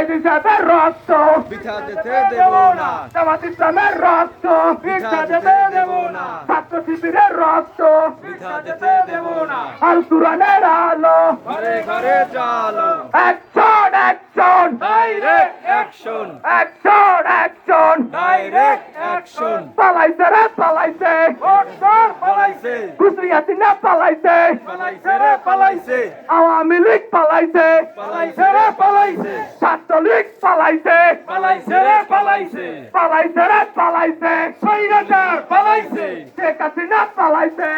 শহীদ সাহেবের রক্ত বিছা যেতে দেব না জামাত ইসলামের রক্ত বিছা যেতে দেব না ছাত্র শিবিরের রক্ত বিছা যেতে দেব না আল কুরআনের আলো ঘরে ঘরে চালো action action direct action action action direct পালাইছে রে পালাইছে। পালাইছে। কুসরিয়াতি না পালাইছে। পালাইছে রে পালাইছে। আওয়ামী লীগ পালাইছে। পালাইছে রে পালাইছে। ছাত্রলীগ পালাইছে। পালাইছে রে পালাইছে। পালাইছে রে পালাইছে। সৈরাচার পালাইছে। শেখ হাসিনা পালাইছে।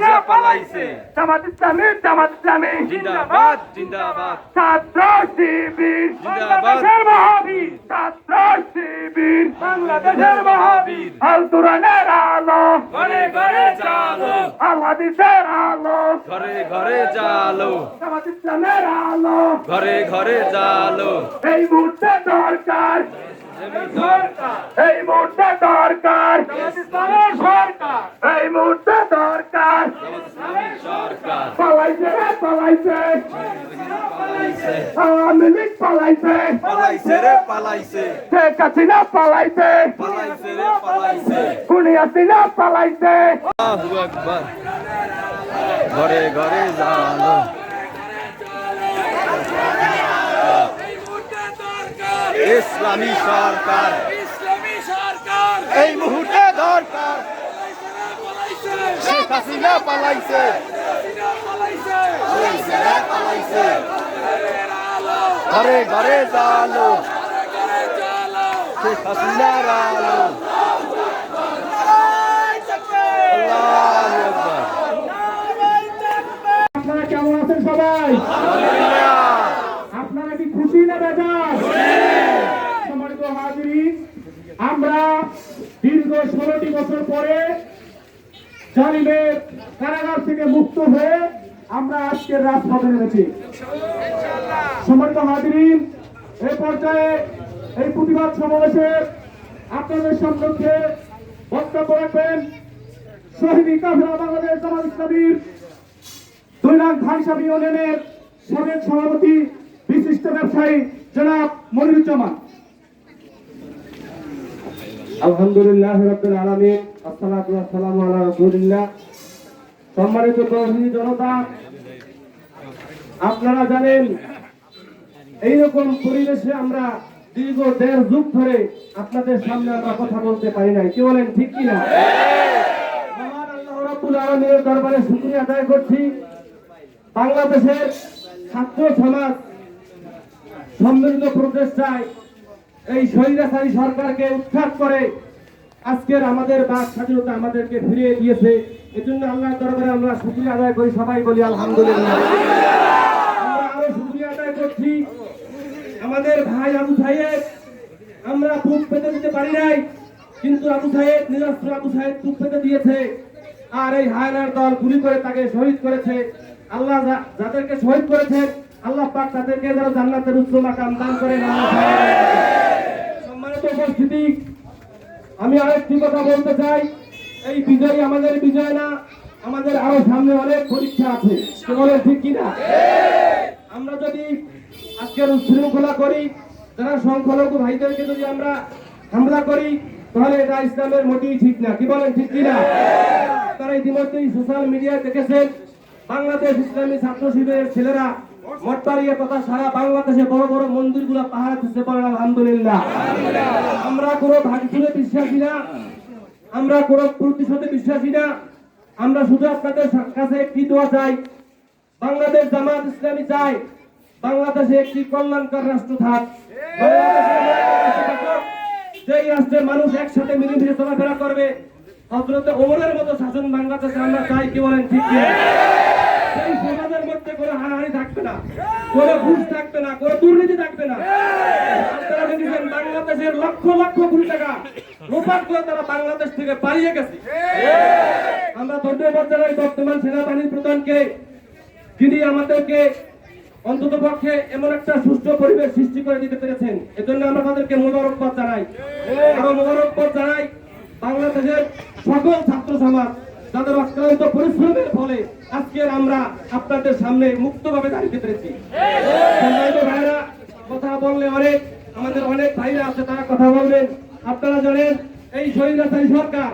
যে পালাইছে। জামাত ইসলামী জামাত ইসলামী। জিন্দাবাদ জিন্দাবাদ। ছাত্র শিবির। জিন্দাবাদ। মহাবীর। ছাত্র শিবির। বাংলাদেশের মহাবীর। আল কোরআনের আলো। ঘরে ঘরে চালো। আল হাদিসের আলো। ঘরে ঘরে চালো। জামাত ইসলামের আলো। ঘরে ঘরে চালো। এই মুহূর্তে দরকার। এই মুহূর্তে দরকার। সরকার। এই মুহূর্তে দরকার। সরকার। পালাইছে রে পালাইছে পালাইছে। আওয়ামী লীগ পালাইছে। পালাইছে রে পালাইছে। শেখ হাসিনা পালাইছে। পালাইছে রে পালাইছে। খুনি হাসিনা পালাইছে। আল্লাহু আকবার। ঘরে ঘরে জালো ইসলামী সরকার। ইসলামী সরকার। এই মুহূর্তে দরকার। শেখ হাসিনা পালাইছে। পালাইছে। পালাইছে। ঘরে ঘরে জালো। শেখ হাসিনার আলো আপনারা কেমন আছেন সবাই? আপনারা কি খুশি না বেজার? সম্মানিত আমরা দীর্ঘ ষোলোটি বছর পরে জালিমের কারাগার থেকে মুক্ত হয়ে আমরা আজকের রাজপথে নেমেছি। সম্মানিত হাজিরিন, এই পর্যায়ে এই প্রতিবাদ সমাবেশে আপনাদের সম্মুখে বক্তব্য রাখবেন শহীদ কাফেলা বাংলাদেশ জামাত ইসলামীর দুই লাখ ইউনিয়নের সাবেক সভাপতি, বিশিষ্ট ব্যবসায়ী জনাব মনিরুজ্জামান। আলহামদুলিল্লাহ রাসূলিল্লাহ। সম্মানিত প্রবাসী জনতা, আপনারা জানেন, এইরকম পরিবেশে আমরা দীর্ঘ দেড় যুগ ধরে আপনাদের সামনে আমরা কথা বলতে পারি নাই। কি বলেন, ঠিক কিনা? দরবারে শুকরিয়া আদায় করছি। বাংলাদেশের ছাত্র সমাজ, সম্মিলিত প্রচেষ্টায় এই স্বৈরাচারী সরকারকে উৎখাত করে আজকের আমাদের বাক স্বাধীনতা আমাদেরকে ফিরিয়ে দিয়েছে। এজন্য আল্লাহ দরবারে আমরা শুকরিয়া আদায় করি, সবাই বলি আলহামদুলিল্লাহ। আমরা আরও শুকরিয়া আদায় করছি। আমাদের ভাই আবু সাহেব আমরা বুক পেতে দিতে পারি নাই, কিন্তু আবু সাহেব নিরস্ত্র আবু সাহেব বুক পেতে দিয়েছে। আর এই হায়নার দল গুলি করে তাকে শহীদ করেছে। আল্লাহ যাদেরকে শহীদ করেছেন, আল্লাহ পাক তাদেরকে যেন জান্নাতের উচ্চ মাকাম দান আল্লাহ সম্মানিত উপস্থিতি, আমি আরেকটি কথা বলতে চাই। এই বিজয় আমাদের বিজয় না, আমাদের আরও সামনে অনেক পরীক্ষা আছে। কে বলেন, ঠিক কিনা আমরা যদি আজকের উচ্ছৃঙ্খলা করি, যারা সংখ্যালঘু ভাইদেরকে যদি আমরা হামলা করি, তাহলে এটা ইসলামের মোটেই ঠিক না। কি বলেন, ঠিক কিনা তারা ইতিমধ্যেই সোশ্যাল মিডিয়ায় দেখেছেন, বাংলাদেশ ইসলামী ছাত্র শিবিরের ছেলেরা মটবাড়িয়া তথা সারা বাংলাদেশে বড় বড় মন্দিরগুলো পাহাড় দিচ্ছে আলহামদুলিল্লাহ। আমরা কোনো ভাগসুরে বিশ্বাসী না। আমরা কোনো প্রতিশোধে বিশ্বাসী না। আমরা শুধু আপনাদের কাছে একটি দোয়া চাই। বাংলাদেশ জামাত ইসলামী চাই। বাংলাদেশে একটি কল্যাণকর রাষ্ট্র থাক। যেই রাষ্ট্রের মানুষ একসাথে মিলেমিশে চলাফেরা করবে হজরতে ওমরের মতো শাসন বাংলাদেশে আমরা চাই কি বলেন ঠিক সেই সমাজের মধ্যে কোনো হানাহানি থাকবে না, কোনো ঘুষ থাকবে না, কোনো দুর্নীতি থাকবে না। বাংলাদেশের লক্ষ লক্ষ কোটি টাকা লোপাট করে তারা বাংলাদেশ থেকে পালিয়ে গেছে। আমরা ধন্যবাদ জানাই বর্তমান সেনাবাহিনীর প্রধানকে, যিনি আমাদেরকে অন্তত পক্ষে এমন একটা সুষ্ঠু পরিবেশ সৃষ্টি করে দিতে পেরেছেন। এজন্য আমরা তাদেরকে মোবারকবাদ জানাই। আরও মোবারকবাদ জানাই বাংলাদেশের সকল ছাত্র সমাজ, যাদের অক্লান্ত পরিশ্রমের ফলে আজকের আমরা আপনাদের সামনে মুক্তভাবে দাঁড়িয়ে পেরেছি। ভাইরা কথা বললে অনেক আমাদের অনেক ভাইরা আছে, তারা কথা বলবেন। আপনারা জানেন, এই স্বৈরাচারী সরকার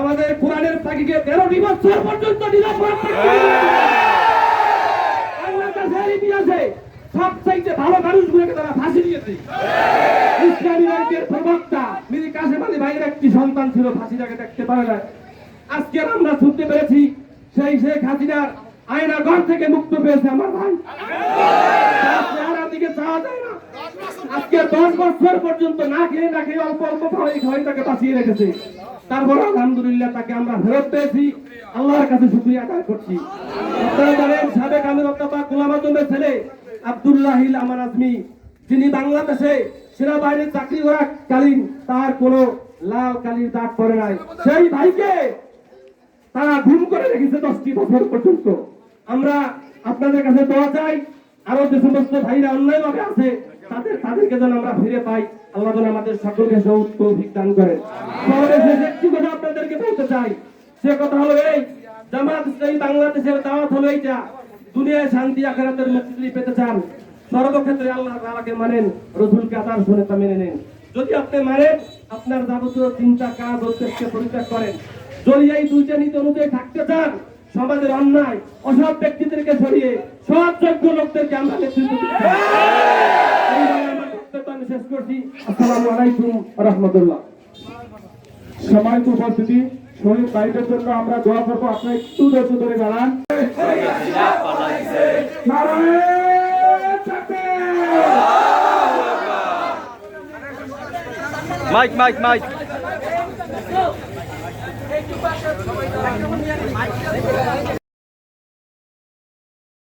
আমাদের কোরআনের পাখিকে তেরোটি বছর পর্যন্ত একটি সন্তান ছিল না আজকে আমরা পেরেছি, সেই থেকে মুক্ত পেয়েছে আমার ভাই। দিকে চাওয়া যায় আজকে দশ বছর পর্যন্ত না খেয়ে না খেয়ে অল্প অল্প খাওয়াই খাওয়াই তাকে বাঁচিয়ে রেখেছে। তারপর আলহামদুলিল্লাহ তাকে আমরা ফেরত পেয়েছি। আল্লাহর কাছে শুক্রিয়া আদায় করছি। আপনারা জানেন, সাবেক আমির অধ্যাপক গোলাম আজমের ছেলে আব্দুল্লাহ আমার আজমি, যিনি বাংলাদেশে সেনাবাহিনীর চাকরি করা কালীন তার কোনো লাল কালির দাগ পড়ে নাই। সেই ভাইকে তারা ঘুম করে রেখেছে দশটি বছর পর্যন্ত। আমরা আপনাদের কাছে দোয়া চাই আরও যে সমস্ত ভাইরা অন্যায় ভাবে আছে তাদের, তাদেরকে যেন আমরা ফিরে পাই, আল্লাহ আমাদের সকলকে দান একটি কথা আপনাদেরকে বলতে চাই, সে কথা হলো এই, জামাত বাংলাদেশের দাওয়াত হলো এইটা, দুনিয়ায় শান্তি, আখেরাতের মুক্তি পেতে চান। সর্বক্ষেত্রে আল্লাহ তাআলাকে মানেন, রসুলকে আদার শুনে তা মেনে নেন। যদি আপনি মানেন, আপনার যাবতীয় চিন্তা, কাজ, উদ্দেশ্যকে পরিত্যাগ করেন। যদি এই দুইটা নীতি অনুযায়ী থাকতে চান সমাজের অন্যায়, অসৎ ব্যক্তিদেরকে সরিয়ে সৎ যোগ্য লোকদেরকে আমরা শেষ করছি। আসসালামু আলাইকুম রহমতুল্লাহ। সম্মানিত উপস্থিতি জন্য আমরা দোয়া করব, আপনারা একটু ধৈর্য ধরে দাঁড়ান। Gracias.